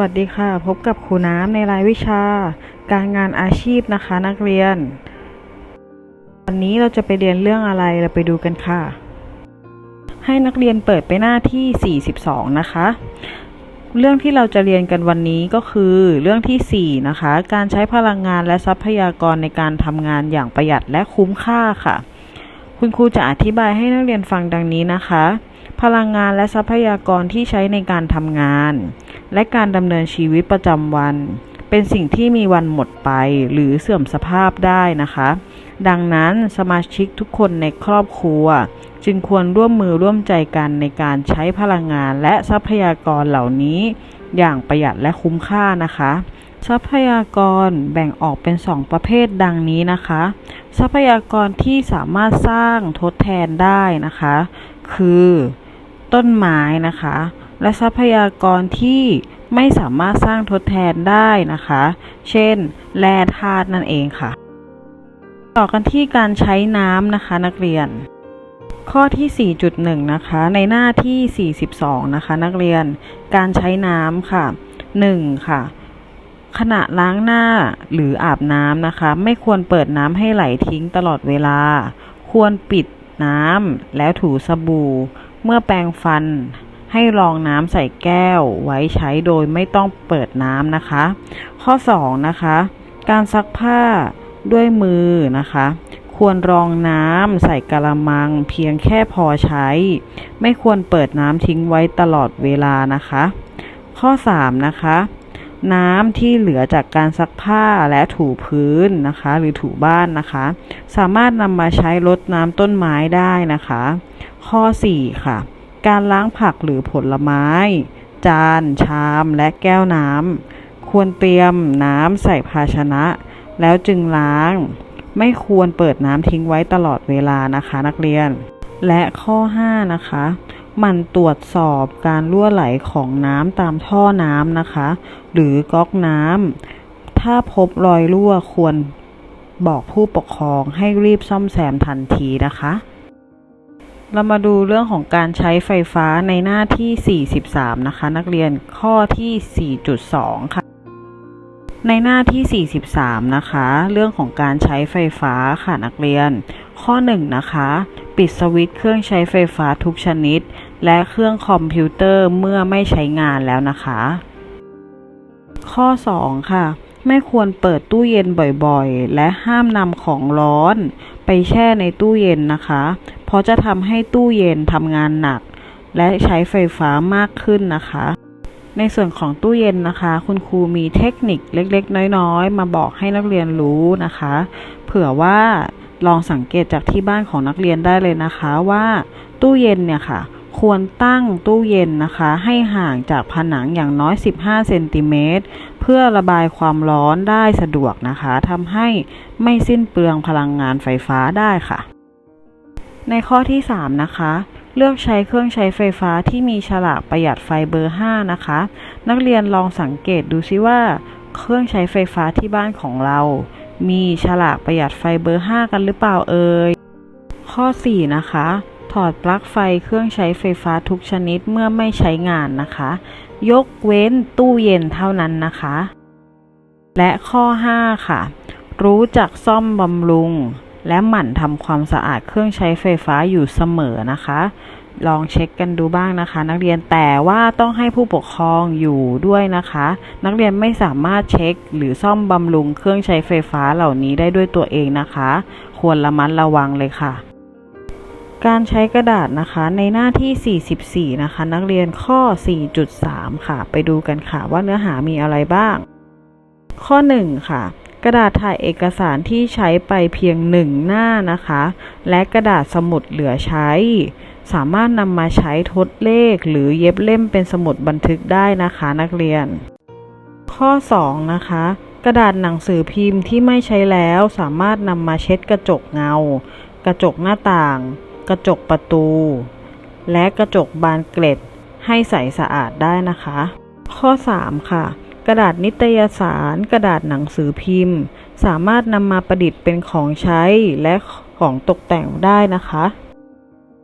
วัสดีค่ะ พบกับครูน้ำในรายวิชา การงานอาชีพนะคะนักเรียน วันนี้เราจะไปเรียนเรื่องอะไรเราไปดูกันค่ะ ให้นักเรียนเปิดไปหน้าที่ 42 นะคะ เรื่องที่เราจะเรียนกันวันนี้ก็คือเรื่องทีสี่4 นะคะ การใช้พลังงานและทรัพยากรในการทำงานอย่างประหยัดและคุ้มค่าค่ะ คุณครูจะอธิบายให้นักเรียนฟังดังนี้นะคะ พลังงานและทรัพยากรที่ใช้ในการทำงาน และการดำเนินชีวิตประจำวัน เป็นสิ่งที่มีวันหมดไปหรือเสื่อมสภาพได้นะคะ ดังนั้นสมาชิกทุกคนในครอบครัว จึงควรร่วมมือร่วมใจกันในการใช้พลังงานและทรัพยากรเหล่านี้ อย่างประหยัดและคุ้มค่านะคะ ทรัพยากรแบ่งออกเป็น2ประเภทดังนี้นะคะ ทรัพยากรที่สามารถสร้างทดแทนได้นะคะ คือ ต้นไม้นะคะ และทรัพยากรที่ไม่สามารถสร้างทดแทนได้นะคะ เช่น แร่ธาตุนั่นเองค่ะ ต่อกันที่การใช้น้ำนะคะนักเรียน ข้อที่ 4.1 นะคะ ในหน้าที่ 42 นะคะ นักเรียน การใช้น้ำค่ะ 1. ค่ะ ขณะล้างหน้าหรืออาบน้ำนะคะ ไม่ควรเปิดน้ำให้ไหลทิ้งตลอดเวลา ควรปิดน้ำแล้วถูสบู่ เมื่อแปรงฟัน ให้รองน้ำใส่แก้วไว้ใช้โดยไม่ต้องเปิดน้ำนะคะ ข้อ 2 นะคะ การซักผ้าด้วยมือนะคะ ควรรองน้ำใส่กระมังเพียงแค่พอใช้ ไม่ควรเปิดน้ำทิ้งไว้ตลอดเวลานะคะ ข้อ 3 นะคะ น้ำที่เหลือจากการซักผ้าและถูพื้นนะคะ หรือถูบ้านนะคะ สามารถนำมาใช้รดน้ำต้นไม้ได้นะคะ ข้อ 4 ค่ะ การล้างผักหรือผลไม้ จาน ชามและแก้วน้ำ ควรเตรียมน้ำใส่ภาชนะ แล้วจึงล้าง ไม่ควรเปิดน้ำทิ้งไว้ตลอดเวลานะคะนักเรียน และข้อ 5 นะคะมันตรวจสอบการรั่วไหลของน้ำตามท่อน้ำนะคะ หรือก๊อกน้ำ ถ้าพบรอยรั่วควรบอกผู้ปกครองให้รีบซ่อมแซมทันทีนะคะ เรามาดูเรื่องของการใช้ไฟฟ้าในหน้าที่ 43 นะคะ นักเรียนข้อที่ 4.2 ค่ะ ในหน้าที่ 43 นะคะ เรื่องของการใช้ไฟฟ้าค่ะนักเรียน ข้อ 1 นะคะ ปิดสวิตช์เครื่องใช้ไฟฟ้าทุกชนิด และเครื่องคอมพิวเตอร์เมื่อไม่ใช้งานแล้วนะคะ ข้อ 2 ค่ะไม่ควรเปิดตู้เย็นบ่อยๆ และห้ามนำของร้อน ไปแช่ในตู้เย็นนะคะ เพราะจะทำให้ตู้เย็นทำงานหนัก และใช้ไฟฟ้ามากขึ้นนะคะ ในส่วนของตู้เย็นนะคะ คุณครูมีเทคนิคเล็กๆ น้อยๆ มาบอกให้นักเรียนรู้นะคะ เผื่อว่าลองสังเกตจากที่บ้านของนักเรียนได้เลยนะคะว่าตู้เย็นเนี่ยค่ะ ควรตั้งตู้เย็นนะคะ ให้ห่างจากผนังอย่างน้อย 15 เซนติเมตรเพื่อระบายความร้อนได้สะดวกนะคะทำให้ไม่สิ้นเปลืองพลังงานไฟฟ้าได้ค่ะ ในข้อที่ 3 นะคะ เลือกใช้เครื่องใช้ไฟฟ้าที่มีฉลากประหยัดไฟเบอร์ 5 นะคะ นักเรียนลองสังเกตดูซิว่า เครื่องใช้ไฟฟ้าที่บ้านของเรา มีฉลากประหยัดไฟเบอร์ 5 กันหรือเปล่าเอ่ย ข้อ 4 นะคะ ถอดปลั๊กไฟเครื่องใช้ไฟฟ้าทุกชนิดเมื่อไม่ใช้งานนะคะ ยกเว้นตู้เย็นเท่านั้นนะคะ และข้อ 5 ค่ะ รู้จักซ่อมบำรุง และหมั่นทำความสะอาดเครื่องใช้ไฟฟ้าอยู่เสมอนะคะ ลองเช็คกันดูบ้างนะคะ นักเรียนแต่ว่าต้องให้ผู้ปกครองอยู่ด้วยนะคะ นักเรียนไม่สามารถเช็คหรือซ่อมบำรุงเครื่องใช้ไฟฟ้าเหล่านี้ได้ด้วยตัวเองนะคะ ควรระมัดระวังเลยค่ะการใช้กระดาษนะคะในหน้าที่ 44 นะคะ นักเรียนข้อ 4.3 ค่ะ ไปดูกันค่ะว่าเนื้อหามีอะไรบ้าง ข้อ 1 ค่ะ กระดาษถ่ายเอกสารที่ใช้ไปเพียงหนึ่งหน้านะคะ และกระดาษสมุดเหลือใช้ สามารถนำมาใช้ทดเลขหรือเย็บเล่มเป็นสมุดบันทึกได้นะคะนักเรียน ข้อ 2 นะคะกระดาษหนังสือพิมพ์ที่ไม่ใช้แล้วสามารถนำมาเช็ดกระจกเงา กระจกหน้าต่าง กระจกประตู และกระจกบานเกล็ดให้ใสสะอาดได้นะคะ ข้อ 3 ค่ะ กระดาษนิตยสาร กระดาษหนังสือพิมพ์ สามารถนำมาประดิษฐ์เป็นของใช้และของตกแต่งได้นะคะ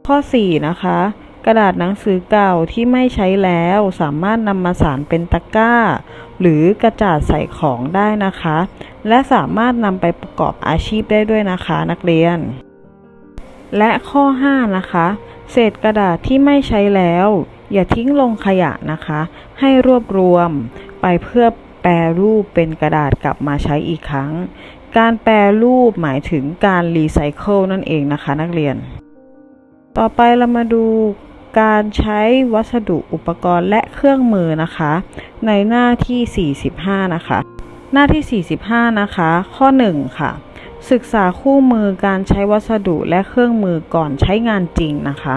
ข้อ 4 นะคะ กระดาษหนังสือเก่าที่ไม่ใช้แล้วสามารถนำมาสานเป็นตะกร้า หรือกระจาดใส่ของได้นะคะ และสามารถนำไปประกอบอาชีพได้ด้วยนะคะนักเรียน และข้อ 5 นะคะ เศษกระดาษที่ไม่ใช้แล้วอย่าทิ้งลงขยะนะคะ ให้รวบรวม ไปเพื่อแปรรูปเป็นกระดาษกลับมาใช้อีกครั้ง การแปรรูปหมายถึงการรีไซเคิลนั่นเองนะคะนักเรียน ต่อไปเรามาดูการใช้วัสดุอุปกรณ์และเครื่องมือนะคะ ในหน้าที่ 45 นะคะ หน้าที่ 45 นะคะ ข้อ 1 ค่ะ ศึกษาคู่มือการใช้วัสดุและเครื่องมือก่อนใช้งานจริงนะคะ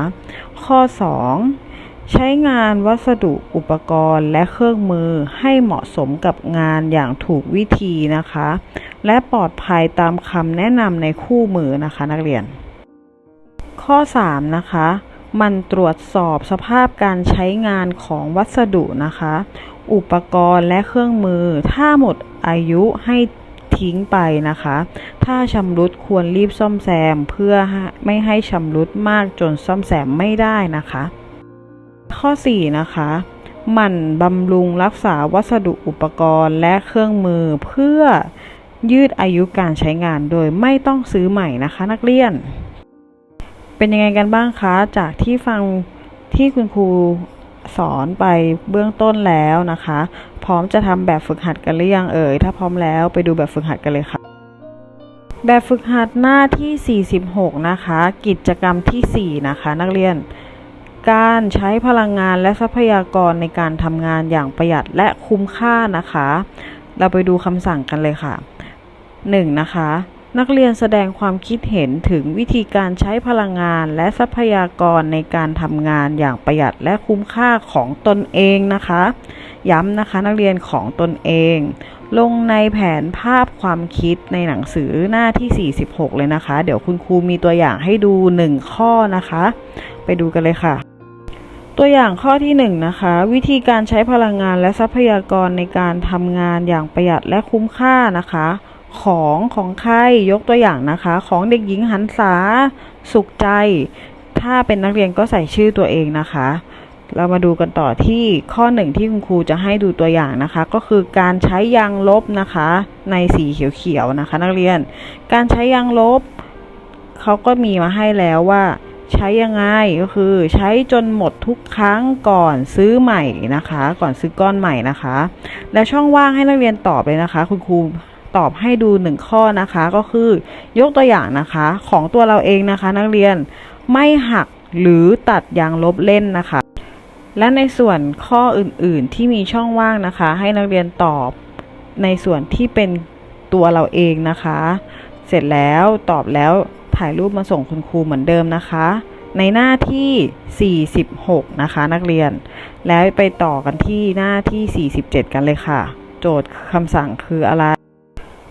ข้อ 2 ใช้งานวัสดุอุปกรณ์และเครื่องมือให้เหมาะสมกับงานอย่างถูกวิธีนะคะ และปลอดภัยตามคำแนะนำในคู่มือนะคะนักเรียน ข้อ 3 นะคะ มันตรวจสอบสภาพการใช้งานของวัสดุนะคะ อุปกรณ์และเครื่องมือ ถ้าหมดอายุให้ทิ้งไปนะคะ ถ้าชำรุดควรรีบซ่อมแซมเพื่อไม่ให้ชำรุดมากจนซ่อมแซมไม่ได้นะคะ ข้อ 4 นะคะหมั่นบำรุงรักษาวัสดุอุปกรณ์และเครื่องมือเพื่อยืดอายุการใช้งานโดยไม่ต้องซื้อใหม่นะคะ นักเรียน เป็นยังไงกันบ้างคะ จากที่ฟังที่คุณครูสอนไปเบื้องต้นแล้วนะคะ พร้อมจะทำแบบฝึกหัดกันหรือยังเอ่ย ถ้าพร้อมแล้วไปดูแบบฝึกหัดกันเลยค่ะ แบบฝึกหัดหน้าที่ 46 นะคะ กิจกรรมทีสี่4 นะคะ นักเรียน การใช้พลังงานและทรัพยากรในการทำงานอย่างประหยัดและคุ้มค่านะคะ เราไปดูคำสั่งกันเลยค่ะ 1. นะคะ นักเรียนแสดงความคิดเห็นถึงวิธีการใช้พลังงานและทรัพยากรในการทำงานอย่างประหยัดและคุ้มค่าของตนเองนะคะ ย้ำนะคะนักเรียนของตนเอง ลงในแผนภาพความคิดในหนังสือหน้าที่ 46 เลยนะคะ เดี๋ยวคุณครูมีตัวอย่างให้ดู 1 ข้อนะคะ ไปดูกันเลยค่ะ ตัวอย่างข้อที่1นะคะ วิธีการใช้พลังงานและทรัพยากรในการทำงานอย่างประหยัดและคุ้มค่านะคะ ของของใครยกตัวอย่างนะคะ ของเด็กหญิงหันษาสุขใจ ถ้าเป็นนักเรียนก็ใส่ชื่อตัวเองนะคะ เรามาดูกันต่อที่ข้อหนึ่งที่คุณครูจะให้ดูตัวอย่างนะคะ ก็คือการใช้ยางลบนะคะ ในสีเขียวๆนะคะ นักเรียน การใช้ยางลบเขาก็มีมาให้แล้วว่า ใช้ยังไงก็คือใช้จนหมดทุกครั้งก่อนซื้อใหม่นะคะ ก่อนซื้อก้อนใหม่นะคะ และช่องว่างให้นักเรียนตอบเลยนะคะ คุณครูตอบให้ดูหนึ่งข้อนะคะก็คือยกตัวอย่างนะคะของตัวเราเองนะคะ นักเรียนไม่หักหรือตัดยางลบเล่นนะคะ และในส่วนข้ออื่นๆที่มีช่องว่างนะคะ ให้นักเรียนตอบในส่วนที่เป็นตัวเราเองนะคะ เสร็จแล้วตอบแล้ว ถ่ายรูปมาส่งคุณครูเหมือนเดิมนะคะ ในหน้าที่ 46 นะคะ นักเรียน แล้วไปต่อกันที่หน้าที่ 47 กันเลยค่ะ โจทย์คำสั่งคืออะไร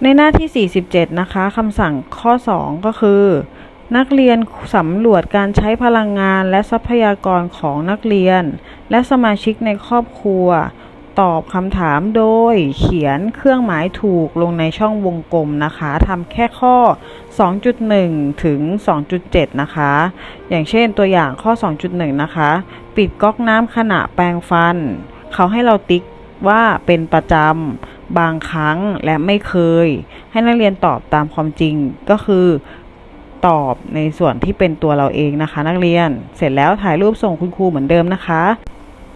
ในหน้าที่ 47 นะคะคำสั่งข้อ 2 ก็คือ นักเรียนสำรวจการใช้พลังงานและทรัพยากรของนักเรียน และสมาชิกในครอบครัว ตอบคำถามโดยเขียนเครื่องหมายถูกลงในช่องวงกลมนะคะทำแค่ข้อ 2.1 ถึง 2.7 นะคะ อย่างเช่นตัวอย่างข้อ 2.1 นะคะ ปิดก๊อกน้ำขณะแปรงฟัน เขาให้เราติ๊กว่าเป็นประจำบางครั้งและไม่เคย ให้นักเรียนตอบตามความจริงก็คือตอบในส่วนที่เป็นตัวเราเองนะคะ นักเรียนเสร็จแล้วถ่ายรูปส่งคุณครูเหมือนเดิมนะคะ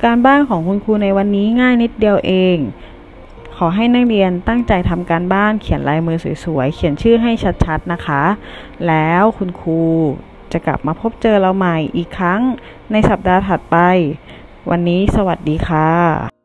การบ้านของคุณครูในวันนี้ง่ายนิดเดียวเอง ขอให้นักเรียนตั้งใจทำการบ้านเขียนลายมือสวยๆ เขียนชื่อให้ชัดๆนะคะ แล้วคุณครูจะกลับมาพบเจอเราใหม่อีกครั้งในสัปดาห์ถัดไป วันนี้สวัสดีค่ะ